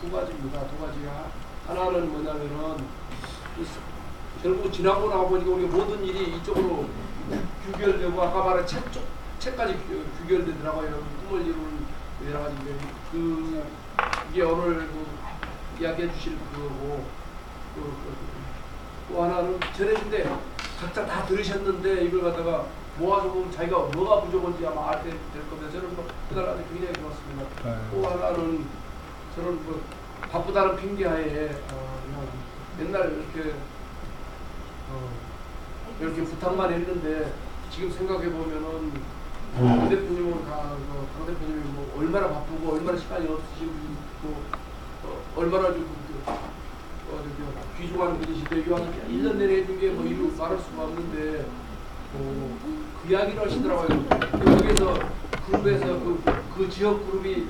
두 가지입니다. 두 가지가 하나는 뭐냐면은 결국 지나고 나고 보니까 우리 모든 일이 이쪽으로 규결되고 아까 말한 책 쪽, 책까지 규- 규결되더라고요. 꿈을 이루는 여러 가지 게. 그 이게 오늘 그 이야기해 주실 그거고 또, 또, 또 하나는 전해진데 각자 다 들으셨는데 이걸 갖다가 모아서 보면 자기가 뭐가 부족한지 아마 알게 될 겁니다. 저는 뭐 그날 아주 굉장히 좋았습니다. 네. 또 하나는 저는 뭐 바쁘다는 핑계하에 어, 그냥 맨날 이렇게 어, 이렇게 부탁만 했는데 지금 생각해 보면은 강 대표님은 강, 어, 강 대표님이 뭐 얼마나 바쁘고 얼마나 시간이 없으시고 또 어, 얼마나 좀 그, 어, 귀중한 분이시대 요한 1년 내내 해준 게뭐 이루 말할 수가 없는데 어, 그 이야기를 하시더라고요. 여기서 그룹에서 그, 그 지역 그룹이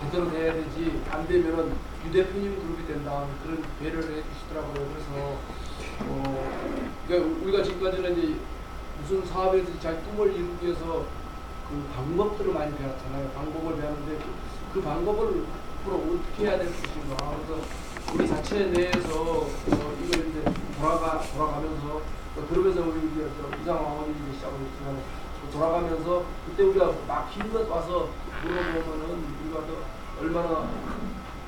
제대로 돼야 되지 안 되면은 유 대표님 그룹이 된다 그런 배려를 해주시더라고요. 그래서 어 그러니까 우리가 지금까지는 이제 무슨 사업에서 자기 꿈을 이루기 위해서 그 방법들을 많이 배웠잖아요. 방법을 배웠는데 그, 그 방법을 앞으로 어떻게 해야 될 것인가. 그래서 우리 자체 내에서 어, 이걸 이제 돌아가 돌아가면서 또 그러면서 우리 이제 어머니 이제 시작을 했지만 돌아가면서 그때 우리가 막 힘껏 와서 물어보면은 우리가 또 얼마나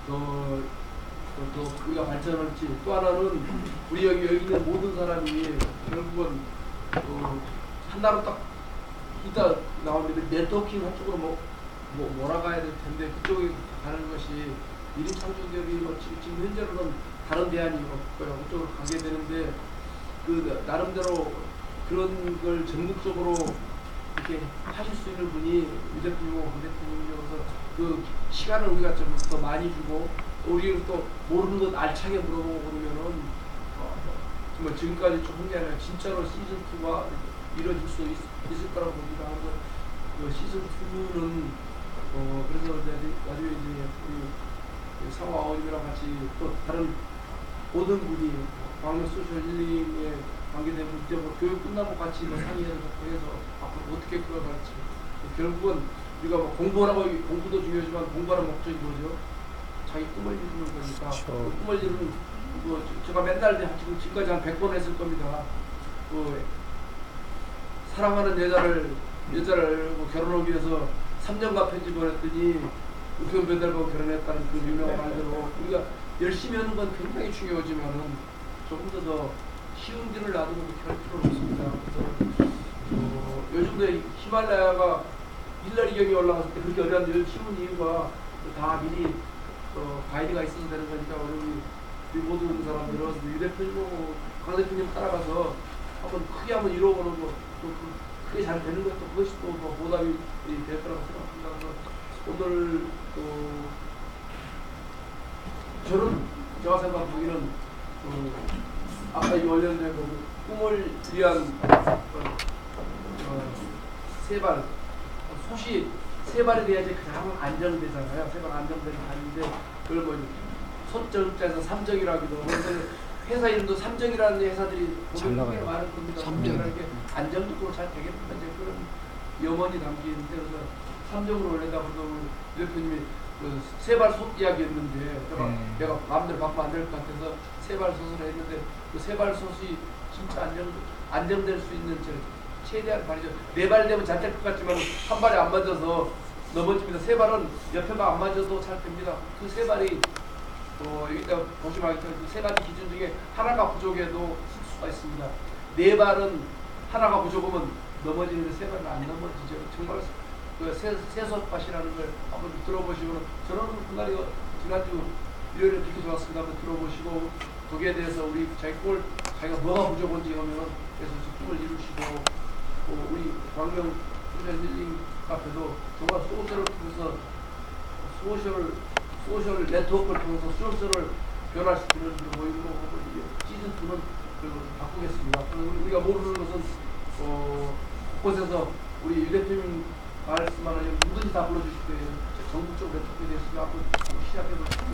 더, 더, 더 우리가 발전할지 또 하나는 우리 여기 여기 있는 모든 사람이 결국은 어, 하나로 딱 이따 나오는데 네트워킹 한쪽으로 뭐, 뭐 몰아가야 될 텐데 그쪽에 가는 것이 미래 창조기업이 뭐 지금, 현재로는 다른 대안이 없고요. 그쪽으로 가게 되는데 그 나름대로 그런 걸 전국적으로 이렇게 하실 수 있는 분이 강 대표님이어서 그 시간을 우리가 좀 더 많이 주고 또 우리 또 모르는 것 알차게 물어보고 그러면은 어, 정말 지금까지 조금 게 아니라 진짜로 시즌 2가 이루어질 수 있, 있을 거라고 봅니다. 그래서 그 시즌 2는 어 그래서 이제 나중에 이제 우리 상화 어머님이랑 같이 또 다른 모든 분이 광역 소셜 힐링에 관계된 분들 뭐 교육 끝나고 같이 뭐 상의해서 해서 앞으로 어떻게 끌어갈지 결국은 우리가 뭐 공부하라고 공부도 중요하지만 공부하는 목적이 뭐죠? 자기 꿈을 이루는 거니까 그렇죠. 그 꿈을 이루는 뭐 저- 제가 맨날 지금 지금까지 한 100번 했을 겁니다. 그 사랑하는 여자를 여자를 뭐 결혼하기 위해서 3년간 편집을 했더니 우편 배달과 결혼했다는 그 유명한 말대로 우리가 열심히 하는 건 굉장히 중요하지만은 조금 더 더 쉬운 길을 놔두고 그렇게 할 필요는 없습니다. 그래서 어, 요즘도 이 히말라야가 일날 이경이 올라갔을 때 그렇게 어려운데 쉬운 이유가 다 미리 어, 가이드가 있어서 되는 거니까 우리, 모든 사람들은 유 대표님하고 강 대표님 따라가서 한번 크게 한번 이뤄보는 거, 또 그- 크게 잘 되는 것도 그것이 또 뭐 보답이 될 거라고 생각합니다. 그래서 오늘 또 저는 제가 생각하기는 어, 아까 이 관련된 그 꿈을 위한 어, 어, 세발 솥이 세 발이 돼야지 가장 안정되잖아요. 세 발 안정되는 아닌데 그걸 뭐 손정자에서 삼정이라기도 하고 그래서 회사 이름도 삼정이라는 회사들이 잘 나가요. 많을 겁니다. 삼정. 이렇게 안정적으로 잘 되겠다 이제 그런 염원이 담긴 그래서 삼정으로 보다 우리 대표님이 그 세발 솥 이야기했는데 제가 네. 내가 마음대로 바꾸면 안 될 것 같아서 세발 솥을 했는데 그 세발 솥이 진짜 안정 안정될 수 있는 저 최대한 발이죠. 네 발 되면 잘 될 것 같지만 한 발이 안 맞아서 넘어집니다. 세 발은 옆에가 안 맞아도 잘 됩니다. 그 세 발이 어, 여기다 보시면 알겠지만 그세 가지 기준 중에 하나가 부족해도 쓸 수가 있습니다. 네 발은 하나가 부족하면 넘어지는데 세 발은 안 넘어지죠. 정말 그 세, 세솥밭이라는 걸 한번 들어보시면 저는 그날이 지난주 일요일에 되게 좋았습니다. 한번 들어보시고 거기에 대해서 우리 자기 꿈을 자기가 뭐가 부족한지 하면은 그래서 그 꿈을 이루시고 또 우리 광명 소셜 힐링 카페도 정말 소셜을 통해서 소셜 소셜 네트워크를 통해서 소셜을 변화시키는 그런 모임으로 시즌 2는 그 바꾸겠습니다. 우리가 모르는 것은 어, 곳곳에서 우리 유 대표님 말씀하는 누구든지 다 불러주실 거예요. 전국적으로 네트워크 됐으면 앞으로 한번 시작해보시죠.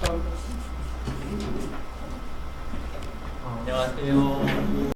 감사합니다. 안녕하세요.